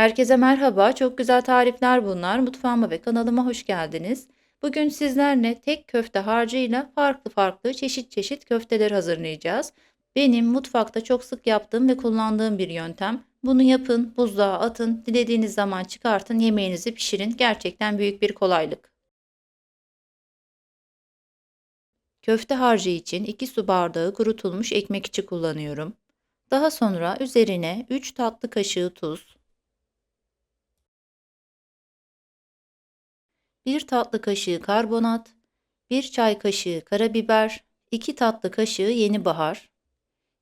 Herkese merhaba, çok güzel tarifler bunlar. Mutfağıma ve kanalıma hoş geldiniz. Bugün sizlerle tek köfte harcıyla farklı farklı çeşit çeşit köfteler hazırlayacağız. Benim mutfakta çok sık yaptığım ve kullandığım bir yöntem. Bunu yapın, buzluğa atın, dilediğiniz zaman çıkartın, yemeğinizi pişirin. Gerçekten büyük bir kolaylık. Köfte harcı için 2 su bardağı kurutulmuş ekmek içi kullanıyorum. Daha sonra üzerine 3 tatlı kaşığı tuz, 1 tatlı kaşığı karbonat, 1 çay kaşığı karabiber, 2 tatlı kaşığı yeni bahar,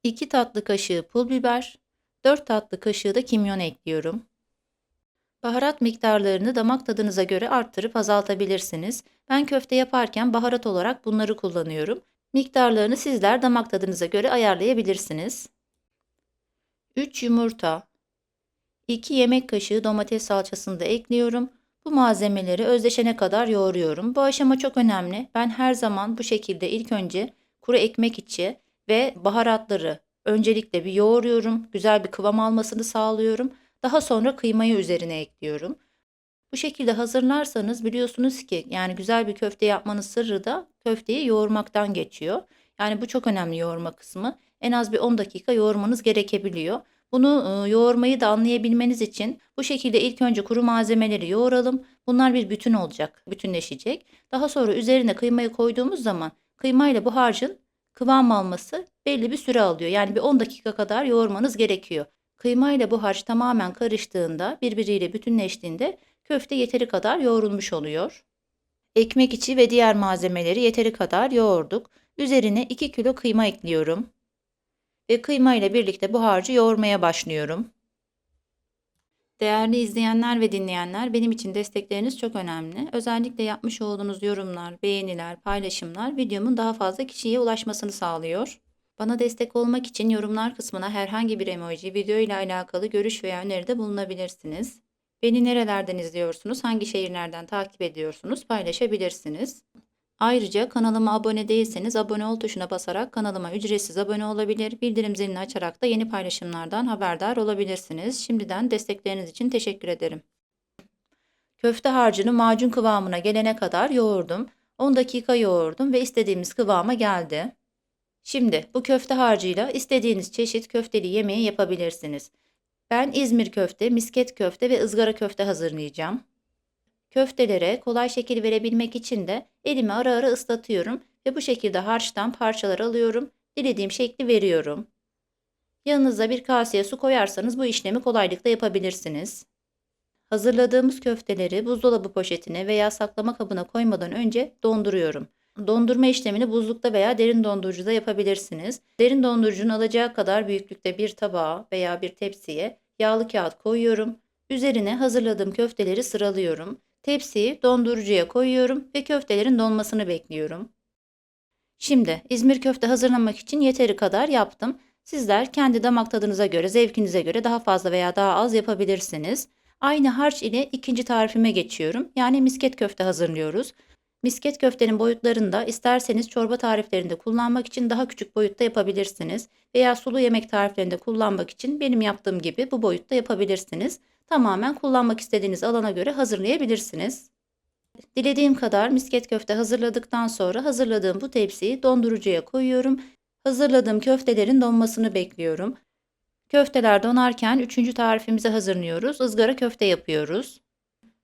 2 tatlı kaşığı pul biber, 4 tatlı kaşığı da kimyon ekliyorum. Baharat miktarlarını damak tadınıza göre arttırıp azaltabilirsiniz. Ben köfte yaparken baharat olarak bunları kullanıyorum. Miktarlarını sizler damak tadınıza göre ayarlayabilirsiniz. 3 yumurta, 2 yemek kaşığı domates salçasını da ekliyorum. Bu malzemeleri özleşene kadar yoğuruyorum. Bu aşama çok önemli. Ben her zaman bu şekilde ilk önce kuru ekmek içi ve baharatları öncelikle bir yoğuruyorum. Güzel bir kıvam almasını sağlıyorum. Daha sonra kıymayı üzerine ekliyorum. Bu şekilde hazırlarsanız biliyorsunuz ki yani güzel bir köfte yapmanın sırrı da köfteyi yoğurmaktan geçiyor. Yani bu çok önemli yoğurma kısmı. En az bir 10 dakika yoğurmanız gerekebiliyor. Bunu e, yoğurmayı da anlayabilmeniz için bu şekilde ilk önce kuru malzemeleri yoğuralım. Bunlar bir bütün olacak, bütünleşecek. Daha sonra üzerine kıymayı koyduğumuz zaman kıymayla bu harcın kıvam alması belli bir süre alıyor. Yani bir 10 dakika kadar yoğurmanız gerekiyor. Kıyma ile bu harç tamamen karıştığında, birbiriyle bütünleştiğinde köfte yeteri kadar yoğrulmuş oluyor. Ekmek içi ve diğer malzemeleri yeteri kadar yoğurduk. Üzerine 2 kilo kıyma ekliyorum. Ve kıyma ile birlikte bu harcı yoğurmaya başlıyorum. Değerli izleyenler ve dinleyenler, benim için destekleriniz çok önemli. Özellikle yapmış olduğunuz yorumlar, beğeniler, paylaşımlar videomun daha fazla kişiye ulaşmasını sağlıyor. Bana destek olmak için yorumlar kısmına herhangi bir emoji, video ile alakalı görüş veya öneride bulunabilirsiniz. Beni nerelerden izliyorsunuz, hangi şehirlerden takip ediyorsunuz paylaşabilirsiniz. Ayrıca kanalıma abone değilseniz abone ol tuşuna basarak kanalıma ücretsiz abone olabilir, bildirim zilini açarak da yeni paylaşımlardan haberdar olabilirsiniz. Şimdiden destekleriniz için teşekkür ederim. Köfte harcını macun kıvamına gelene kadar yoğurdum. 10 dakika yoğurdum ve istediğimiz kıvama geldi. Şimdi bu köfte harcıyla istediğiniz çeşit köfteli yemeği yapabilirsiniz. Ben İzmir köfte, misket köfte ve ızgara köfte hazırlayacağım. Köftelere kolay şekil verebilmek için de elimi ara ara ıslatıyorum ve bu şekilde harçtan parçalar alıyorum, dilediğim şekli veriyorum. Yanınıza bir kaseye su koyarsanız bu işlemi kolaylıkla yapabilirsiniz. Hazırladığımız köfteleri buzdolabı poşetine veya saklama kabına koymadan önce donduruyorum. Dondurma işlemini buzlukta veya derin dondurucuda yapabilirsiniz. Derin dondurucunun alacağı kadar büyüklükte bir tabağa veya bir tepsiye yağlı kağıt koyuyorum. Üzerine hazırladığım köfteleri sıralıyorum. Tepsiyi dondurucuya koyuyorum ve köftelerin donmasını bekliyorum. Şimdi İzmir köfte hazırlamak için yeteri kadar yaptım. Sizler kendi damak tadınıza göre, zevkinize göre daha fazla veya daha az yapabilirsiniz. Aynı harç ile ikinci tarifime geçiyorum. Yani misket köfte hazırlıyoruz. Misket köftenin boyutlarını da isterseniz çorba tariflerinde kullanmak için daha küçük boyutta yapabilirsiniz. Veya sulu yemek tariflerinde kullanmak için benim yaptığım gibi bu boyutta yapabilirsiniz tamamen kullanmak istediğiniz alana göre hazırlayabilirsiniz. Dilediğim kadar misket köfte hazırladıktan sonra hazırladığım bu tepsiyi dondurucuya koyuyorum. Hazırladığım köftelerin donmasını bekliyorum. Köfteler donarken üçüncü tarifimizi hazırlıyoruz. Izgara köfte yapıyoruz.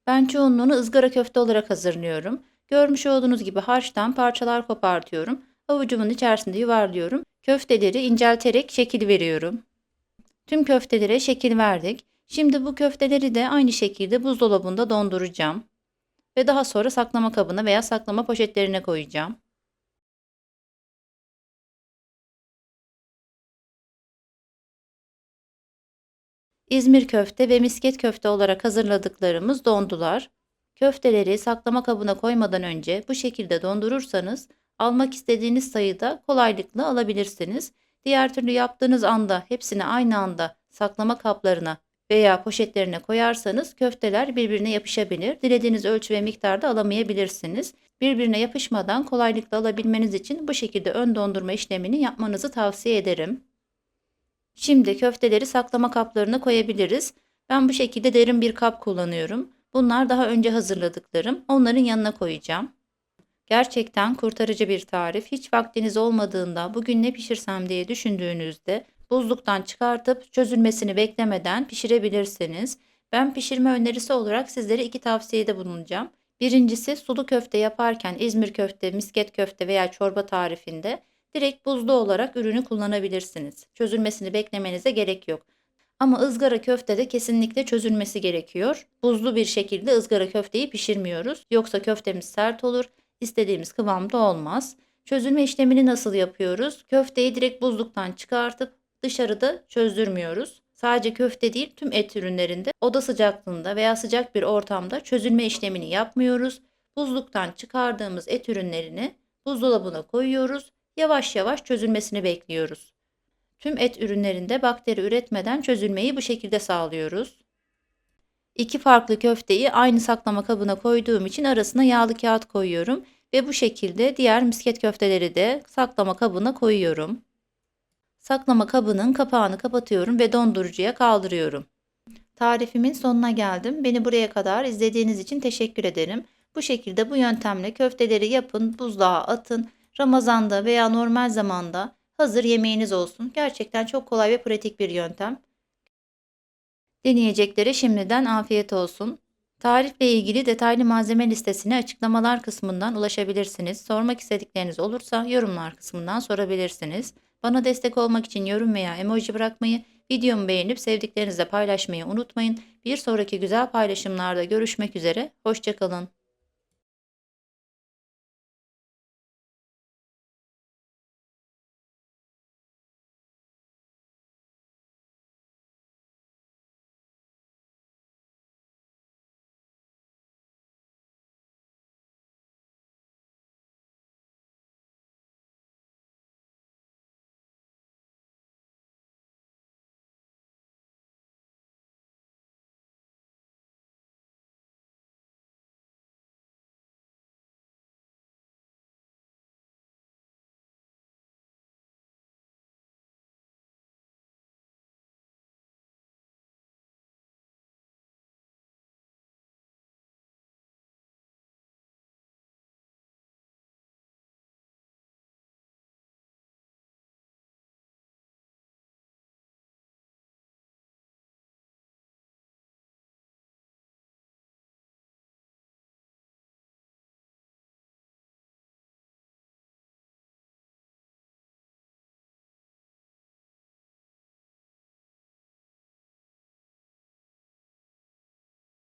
Ben çoğunluğunu ızgara köfte olarak hazırlıyorum. Görmüş olduğunuz gibi harçtan parçalar kopartıyorum. Avucumun içerisinde yuvarlıyorum. Köfteleri incelterek şekil veriyorum. Tüm köftelere şekil verdik. Şimdi bu köfteleri de aynı şekilde buzdolabında donduracağım. Ve daha sonra saklama kabına veya saklama poşetlerine koyacağım. İzmir köfte ve misket köfte olarak hazırladıklarımız dondular. Köfteleri saklama kabına koymadan önce bu şekilde dondurursanız almak istediğiniz sayıda kolaylıkla alabilirsiniz. Diğer türlü yaptığınız anda hepsini aynı anda saklama kaplarına veya poşetlerine koyarsanız köfteler birbirine yapışabilir. Dilediğiniz ölçü ve miktarda alamayabilirsiniz. Birbirine yapışmadan kolaylıkla alabilmeniz için bu şekilde ön dondurma işlemini yapmanızı tavsiye ederim. Şimdi köfteleri saklama kaplarına koyabiliriz. Ben bu şekilde derin bir kap kullanıyorum. Bunlar daha önce hazırladıklarım. Onların yanına koyacağım. Gerçekten kurtarıcı bir tarif. Hiç vaktiniz olmadığında bugün ne pişirsem diye düşündüğünüzde buzluktan çıkartıp çözülmesini beklemeden pişirebilirsiniz. Ben pişirme önerisi olarak sizlere iki tavsiyede bulunacağım. Birincisi sulu köfte yaparken İzmir köfte, misket köfte veya çorba tarifinde direkt buzlu olarak ürünü kullanabilirsiniz. Çözülmesini beklemenize gerek yok. Ama ızgara köftede kesinlikle çözülmesi gerekiyor. Buzlu bir şekilde ızgara köfteyi pişirmiyoruz. Yoksa köftemiz sert olur, istediğimiz kıvamda olmaz. Çözülme işlemini nasıl yapıyoruz? Köfteyi direkt buzluktan çıkartıp dışarıda çözdürmüyoruz. Sadece köfte değil tüm et ürünlerinde oda sıcaklığında veya sıcak bir ortamda çözülme işlemini yapmıyoruz. Buzluktan çıkardığımız et ürünlerini buzdolabına koyuyoruz. Yavaş yavaş çözülmesini bekliyoruz. Tüm et ürünlerinde bakteri üretmeden çözülmeyi bu şekilde sağlıyoruz. İki farklı köfteyi aynı saklama kabına koyduğum için arasına yağlı kağıt koyuyorum ve bu şekilde diğer misket köfteleri de saklama kabına koyuyorum. Saklama kabının kapağını kapatıyorum ve dondurucuya kaldırıyorum. Tarifimin sonuna geldim. Beni buraya kadar izlediğiniz için teşekkür ederim. Bu şekilde bu yöntemle köfteleri yapın, buzluğa atın. Ramazanda veya normal zamanda hazır yemeğiniz olsun. Gerçekten çok kolay ve pratik bir yöntem. Deneyeceklere şimdiden afiyet olsun. Tarifle ilgili detaylı malzeme listesine açıklamalar kısmından ulaşabilirsiniz. Sormak istedikleriniz olursa yorumlar kısmından sorabilirsiniz. Bana destek olmak için yorum veya emoji bırakmayı, videomu beğenip sevdiklerinizle paylaşmayı unutmayın. Bir sonraki güzel paylaşımlarda görüşmek üzere. Hoşçakalın.